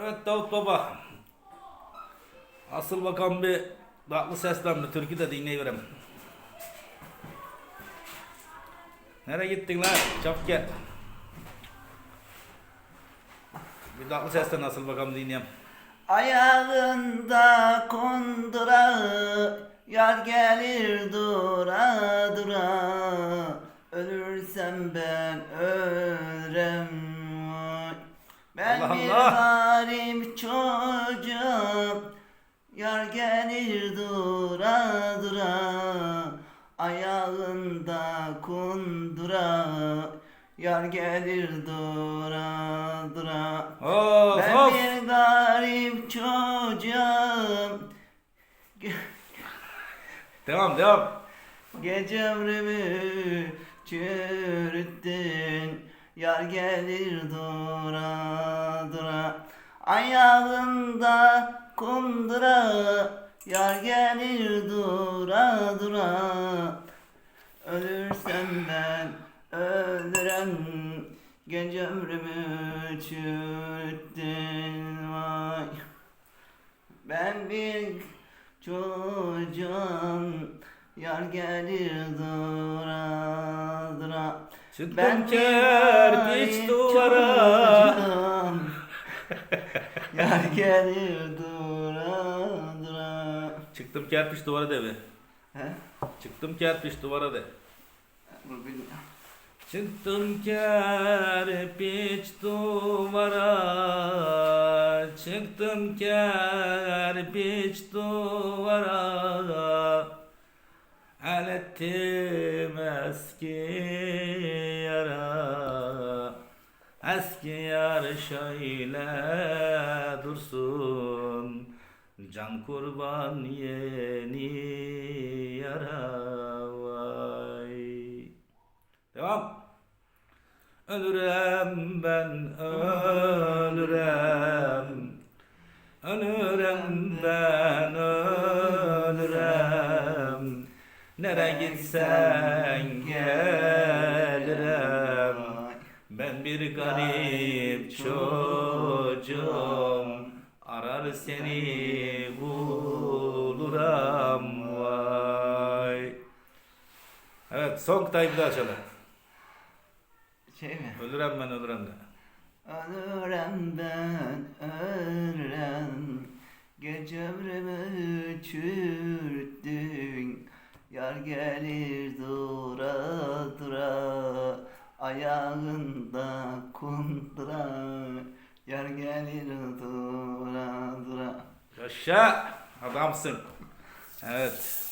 Evet Davut Baba. Asıl bakan bir tatlı seslen bir türkü de dinleyiverem. Nereye gittin lan? Çabuk gel. Bir tatlı seslen asıl bakalım dinleyeyim. Ayağında kundurağı Yar gelir dura dura Ölürsem ben Ben Allah bir Allah. garip çocuğum Yar gelir dura dura Ayağında kundura Yar gelir dura dura Of ben of. bir garip çocuğum Devam devam. Gece ömrümü çürüttün Yar gelir dura dura. Ayağında kundura. Yar gelir dura dura. Ölürsem ben ölürüm. Gece ömrümü çürüttün vay. Ben bir çocuğum. Yar gelir dura dura Çıktım kerpiç duvara. Yar gelir dura dura Çıktım kerpiç duvara de be. He? Çıktım kerpiç duvara de. Bu bir- Çıktım kerpiç duvara Çıktım kerpiç duvara El ettim eski yara Eski yar şöyle dursun Can kurban yeni yara vay Devam. Ölürem ben ölürem. Nere gitsen gelirim. Ben bir garip çocuğum. Arar seni buluram vay. Evet son kıtayı bir daha çalalım. Şey mi? Ölürem ben ölürem de. Ölürem ben ölürem Gece ömrümü çürüttün Yar gelir dura dura Ayağında kundura Yar gelir dura dura Yaşa adamsın. Evet.